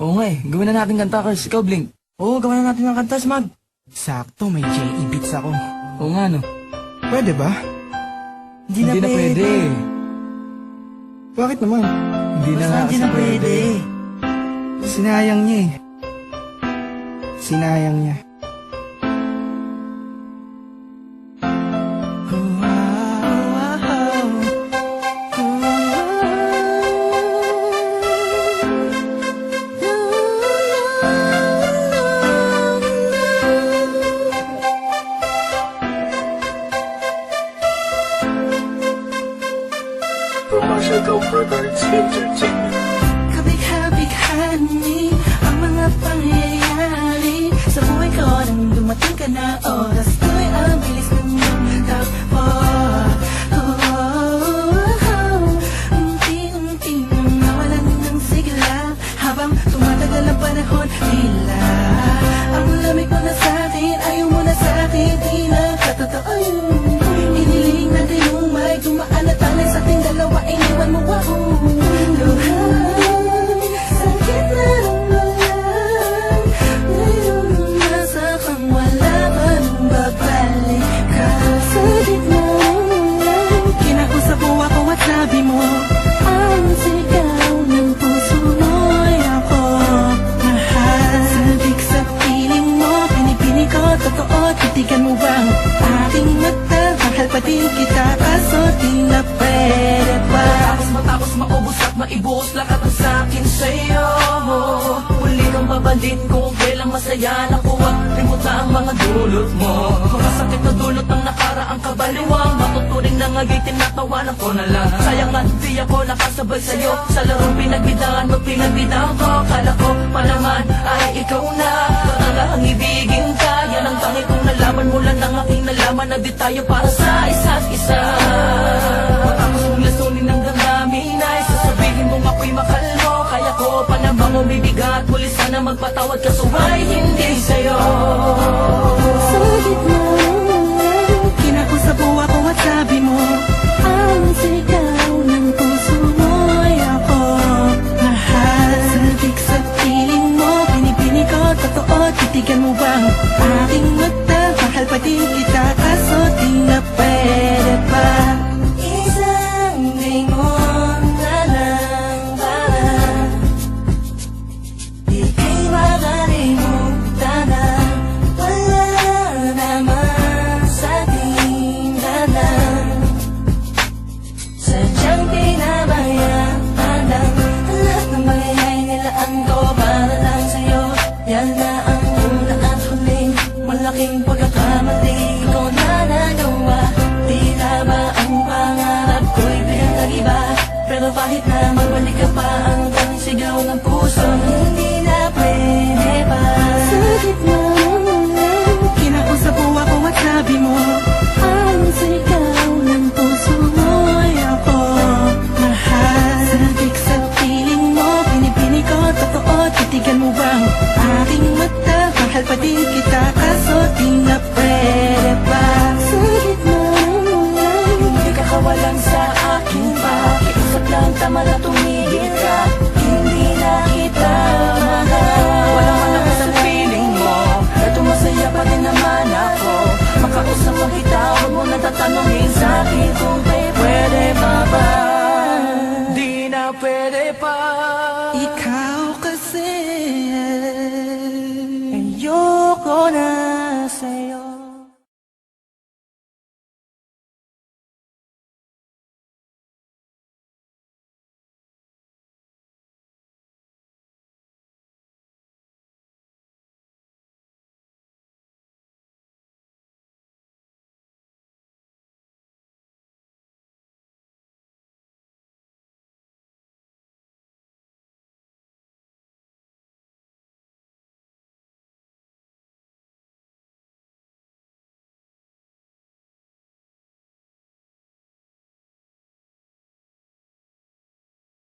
Oo nga eh, gawin na natin kanta, Kars. Ikaw, Blink. Oo, gawin na natin ng kanta, Smag. Sakto, may J.E. beats ako. Oo nga, no. Pwede ba? Hindi na, pwede. Bakit naman? Hindi na nga Hindi kasi na pwede. Sinayang niya eh. Sinayang niya. Commercial Go Records Entertainment. Kabigha-bighani ang mga pangyayari Sa buhay ko nang dumating ka na oras ko'y ang bilis ng iyong takbo Oh, oh, oh. Habang tumatagal ang panahon tila Ang lamig mo na sa akin, ayaw mo na sa akin Di na katotoo yun Din kita Kaso di na pwede pa. Tapos matapos maubos at maibuhos lahat ng sakin sa'yo. Huli kang babalik kung kailang masaya Nakuha, limuta ang mga dulot mo. Mga sakit na dulot ng nakaraang kabaliwang. Matuturing na nga'y tinatawanan ko na lang. Sayang nga di ako nakasabay sa'yo. Sa larong pinagbidahan mo pinagbidahan ko. Kala ko pa ay ikaw na. Ang ibigin ka. Yan ang tangi kong nalaman. Mula ng aking nalaman Na di tayo para sa isa. Mong lasunin ng ay Sasabihin mong ako'y makalmo. Kaya ko pa namang umibigat Muli sana magpatawad ka suway hindi sa'yo. Sa gitna Malaking pagkakamali ko na nagawa Tila ba ang pangarap ko'y pinag-iba Pero kahit na magbalik ka pa Hanggang sigaw ng puso na sa'yo.